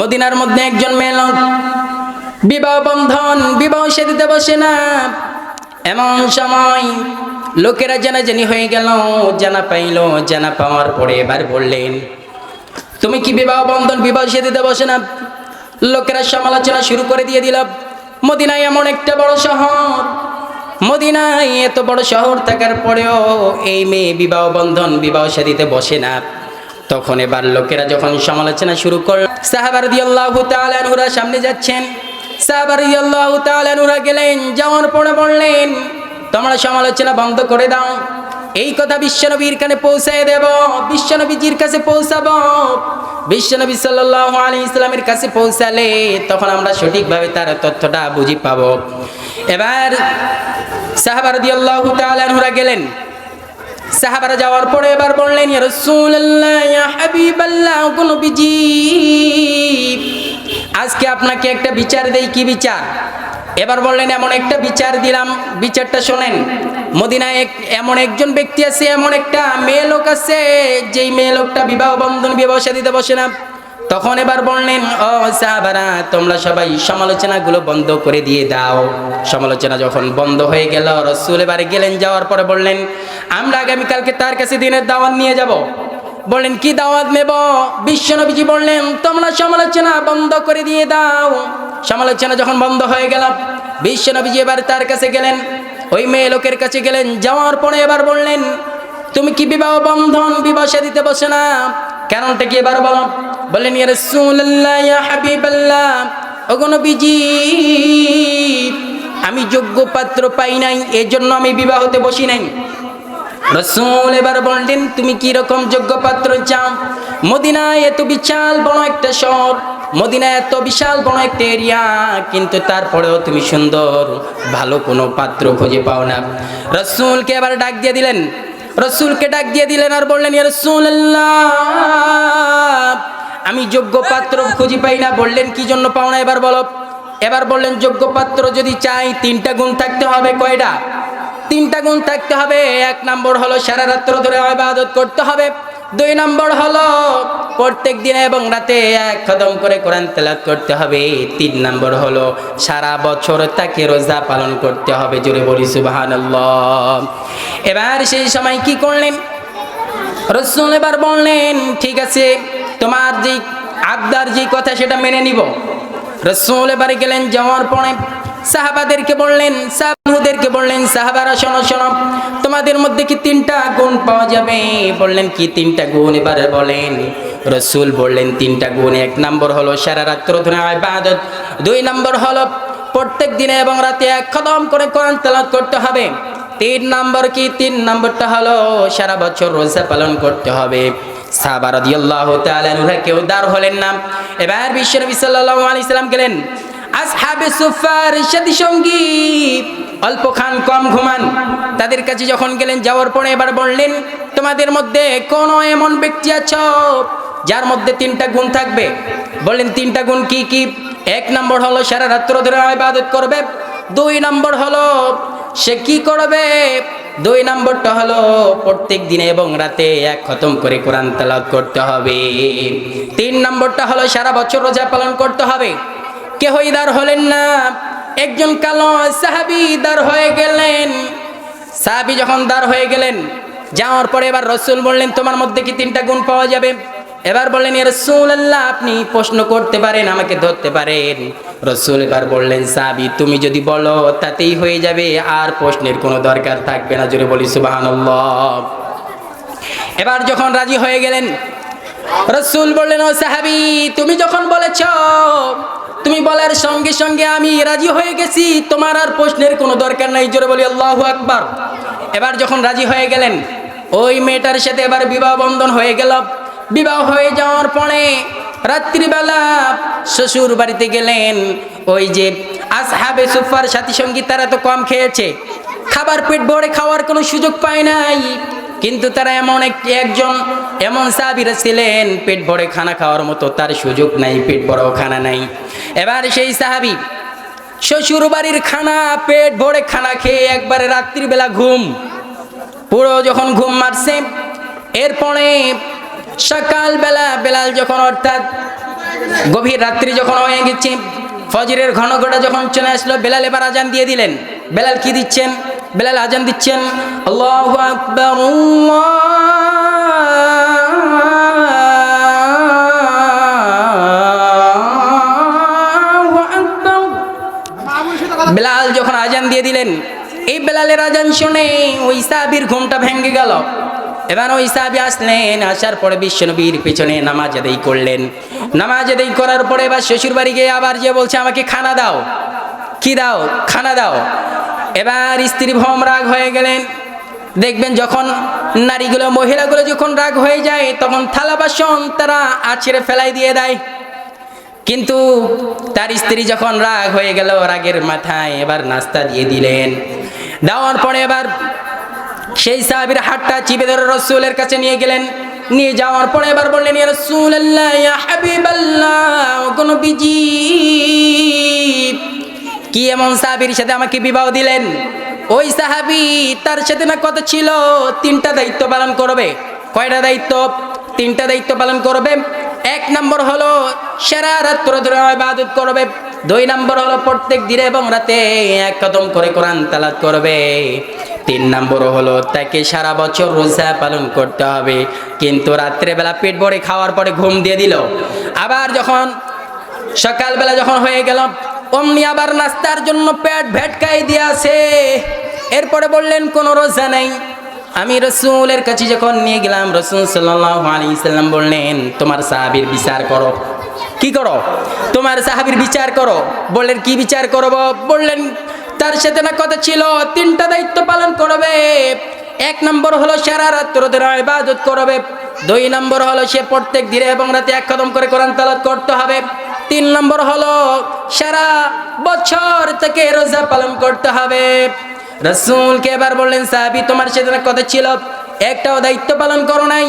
মদিনার মধ্যে একজন মেয়ে লোক বিবাহ বন্ধন, বিবাহ সেদিতে বসে না। এমন সময় লোকেরা জানাজানি হয়ে গেল, জানা পাইল, জানা পাওয়ার পরে এবার বললেন, তুমি কি বিবাহ বন্ধন, বিবাহ সেদিতে বসে না? লোকেরা সমালোচনা শুরু করে দিয়ে দিল, মদিনায় এমন একটা বড় শহর। মদিনায় এত বড় শহর থাকার পরেও এই মেয়ে বিবাহ বন্ধন, বিবাহ সাদিতে বসে না। তখন এবার লোকেরা যখন সমালোচনা শুরু করল সাহাবার দিয়াল্লাহু তাআলাহুরা সামনে যাচ্ছেন। সাহাবার দিয়াল্লাহু তাআলাহুরা গেলেন যাওয়ার পরে বললেন, তোমরা সমালোচনা বন্ধ করে দাও। এই কথা বিশ্বনবীর কানে পৌঁছায় দেব, বিশ্বনবীজির কাছে পৌঁছাবো। বিশ্বনবী সাল্লাল্লাহু আলাইহি ইসলামের কাছে পৌঁছালে তখন আমরা সঠিকভাবে তার তথ্যটা বুঝি পাবো। এবার সাহাবা রাদিয়াল্লাহু তাআলা আনহুরা গেলেন। সাহাবারা যাওয়ার পরে এবার বললেন আজকে আপনাকে একটা বিচার দেই, কি বিচার? এবার বললেন, এমন একটা বিচার দিলাম, বিচারটা শোনেন, মদিনায় এক, এমন একজন ব্যক্তি আছে, এমন একটা মেয়ে লোক আছে, যেই মেয়ে লোকটা বিবাহ বন্ধন, বিবাহ সাদিতে বসে না। তখন এবার বললেন, ও সাহাবারা, তোমরা সবাই সমালোচনাগুলো বন্ধ করে দিয়ে দাও। সমালোচনা যখন বন্ধ হয়ে গেল, রসুল এবারে গেলেন, যাওয়ার পরে বললেন, আমরা আগামীকালকে তার কাছে দিনের দাওয়াত নিয়ে যাব। বললেন, কি দাওয়াত নেব? বিশ্বনবীজি বললেন, তোমরা সমালোচনা বন্ধ করে দিয়ে দাও। সমালোচনা যখন বন্ধ হয়ে গেল বিশ্বনবীজি এবার তার কাছে গেলেন, ওই মেয়ে লোকের কাছে গেলেন, যাওয়ার পরে এবার বললেন, তুমি কি বিবাহ বন্ধন, বিবাহ দিতে বসে না? কারণটা কি এবার বলো? নবীজি, আমি যোগ্য পাত্র পাই নাই, এজন্য আমি বিবাহতে বসি নাই। রসুল এবার বললেন, তুমি কি রকম যোগ্য পাত্র চাও? মদিনায় এত বিশাল বড় একটা শহর, মদিনায় এত বিশাল বড় একটা এরিয়া, কিন্তু তারপরেও তুমি সুন্দর, ভালো কোনো পাত্র খুঁজে পাও না। রসুলকে এবার ডাক দিয়ে দিলেন, রসুলকে ডাক দিয়ে দিলেন আর বললেন রাসূলুল্লাহ আমি যোগ্য পাত্র খুঁজে পাই না। বললেন, কি জন্য পাও না? এবার বলো। এবার বললেন, যোগ্য পাত্র যদি চাই, তিনটা গুণ থাকতে হবে। কয়টা? তিনটা গুণ থাকতে হবে। এক নম্বর হলো সারা রাত্র ধরে ইবাদত করতে হবে। দুই নম্বর হলো প্রত্যেক দিনে এবং রাতে এক খতম করে কোরআন তেলাত করতে হবে। তিন নম্বর হলো সারা বছর তাকে রোজা পালন করতে হবে। জোরে বলি, সুবহানাল্লাহ। এবার সেই সময় কি করলেন? রসুল এবার বললেন, ঠিক আছে তোমার যে আবদার যে কথা সেটা মেনে নিব। রসুল এবারে গেলেন, যাওয়ার পরে সাহাবাদেরকে বললেন সাহাবাদেরকে বললেন, সাহাবারা শোনো শোনো, তোমাদের মধ্যে কি তিনটা গুণ পাওয়া যাবে? বললেন, কি তিনটা গুণ? এবারে বলেন, রসুল বললেন, তিনটা গুণ। এক নম্বর হলো সারা রাত্র ধরে ইবাদত। দুই নম্বর হলো প্রত্যেক দিনে এবং রাতে এক কদম করে কোরআন তেলাওয়াত করতে হবে। তিন নম্বর কি? তিন নম্বরটা হলো সারা বছর রোজা পালন করতে হবে। সাহাবা রাদিয়াল্লাহু তাআলা আনহা কেউ দাঁড় হলেন না। এবার বিশ্বনবী সাল্লাল্লাহু আলাইহি সাল্লাম গেলেন। আসহাবে সুফার সাথী সঙ্গী, অল্প খান কম ঘুমান। তাদের কাছে যখন গেলেন, যাওয়ার পরে এবার বললেন, তোমাদের মধ্যে কোন এমন ব্যক্তি আছো যার মধ্যে তিনটা গুণ থাকবে? বললেন, তিনটা গুণ কি কি? এক নম্বর হলো সারা রাত্র ধরে ইবাদত করবে। দুই নম্বর হলো সে কি করবে? দুই নম্বরটা হলো প্রত্যেক দিনে এবং রাতে এক খতম করে কোরআন তেলাওয়াত করতে হবে। তিন নম্বরটা হলো সারা বছর রোজা পালন করতে হবে। কেহই দার হলেন না। একজন কালো সাহাবি দার হয়ে গেলেন। সাহাবি যখন দার হয়ে গেলেন, যাওয়ার পরে এবার রসুল বললেন, তোমার মধ্যে কি তিনটা গুণ পাওয়া যাবে? এবার বললেন রসুল আল্লাহ আপনি প্রশ্ন করতে পারেন, আমাকে ধরতে পারেন। রসুল এবার বললেন সাবি তুমি যদি বলো, তাতেই হয়ে যাবে, আর প্রশ্নের কোনো দরকার থাকবে না। জোরে বলি সুবাহান এবার যখন রাজি হয়ে গেলেন, রসুল বললেন, ও সাহাবি, তুমি যখন বলেছ, তুমি বলার সঙ্গে সঙ্গে আমি রাজি হয়ে গেছি, তোমার আর প্রশ্নের কোনো দরকার নাই। জোরে বলি, আল্লাহ আকবার। এবার যখন রাজি হয়ে গেলেন, ওই মেয়েটার সাথে এবার বিবাহ বন্ধন হয়ে গেল। বিবাহ হয়ে যাওয়ার পরে রাত্রিবেলা শ্বশুর বাড়িতে গেলেন। ওই যে আসহাবে সুফার সাথী সঙ্গী, তারা তো কম খেয়েছে। খাবার পেট ভরে খাওয়ার কোনো সুযোগ পায় নাই। কিন্তু তারা এমন একজন এমন সাবিরা ছিলেন, পেট ভরে খানা খাওয়ার মতো তার সুযোগ নাই, পেট ভরেও খানা নাই। এবার সেই সাহাবি শ্বশুর বাড়ির খানা, পেট ভরে খানা খেয়ে একবারে রাত্রিবেলা ঘুম। পুরো যখন ঘুম মারছে, এরপরে সকালবেলা বেলাল যখন অর্থাৎ গভীর রাত্রি যখন হয়ে গেছে, ফজরের ঘন ঘটা যখন চলে আসলো, বেলাল এবার আজান দিয়ে দিলেন। বেলাল কি দিচ্ছেন? বেলাল আজান দিচ্ছেন বেলাল যখন আজান দিয়ে দিলেন, এই বেলালের আজান শুনে ওই সাহাবির ঘুমটা ভেঙে গেল। এবার ওই সাহাবি আসলেন, আসার পরে বিশ্বনবীর পেছনে নামাজ আদায় করলেন। নামাজ আদায় করার পরে এবার শ্বশুর বাড়ি গিয়ে আবার যে বলছে, আমাকে খানা দাও। কি দাও? খানা দাও। এবার স্ত্রী ভম রাগ হয়ে গেলেন। দেখবেন যখন নারীগুলো, মহিলাগুলো যখন রাগ হয়ে যায়, তখন থালা বাসন তারা আছড়ে ফেলাই দিয়ে দেয়। কিন্তু তার স্ত্রী যখন রাগ হয়ে গেল, রাগের মাথায় এবার নাস্তা দিয়ে দিলেন। দেওয়ার পরে এবার সেই সাহাবির হাতটা চিপে ধরে রসুলের কাছে নিয়ে গেলেন। নিয়ে যাওয়ার পরে এবার বললেন ও কোন বিজি কি এমন সাহাবির সাথে আমাকে বিবাহ দিলেন? ওই সাহাবি তার সাথে না কত ছিল? তিনটা দায়িত্ব পালন করবে। কয়টা দায়িত্ব? তিনটা দায়িত্ব পালন করবে। এক নম্বর হলো, সারা রাত্র ধরে ইবাদত করবে। দুই নম্বর হলো প্রত্যেক দিনে এবং রাতে এক কদম করে কোরআন তালাত করবে। তিন নম্বর হলো তাকে সারা বছর রোজা পালন করতে হবে। কিন্তু রাত্রেবেলা পেট ভরে খাওয়ার পরে ঘুম দিয়ে দিল। আবার যখন সকালবেলা যখন হয়ে গেল, অমনি আবার নাস্তার জন্য পেট ভেটকাই দিয়ে আসে এরপরে বললেন, কোনো রোজা নাই। আমি রসুলের কাছে যখন নিয়ে গেলাম, রসুল সাল্লাহ আলী সাল্লাম বললেন, তোমার সাহাবির বিচার করো। কি করো? তোমার সাহাবির বিচার করো। বললেন, কি বিচার করব? বললেন, তার সাথে না কথা ছিল, তিনটা দায়িত্ব পালন করবে। এক নম্বর হলো সারা রাত্র ইবাদত করবে। দুই নম্বর হলো সে প্রত্যেক দিনে এবং রাতে এক কদম করে কোরআন তালাত করতে হবে। তিন নম্বর হলো সারা বছর থেকে রোজা পালন করতে হবে। রসুলকে এবার বললেন, সাহাবি, তোমার সাথে না কথা ছিল? একটাও দায়িত্ব পালন করো নাই।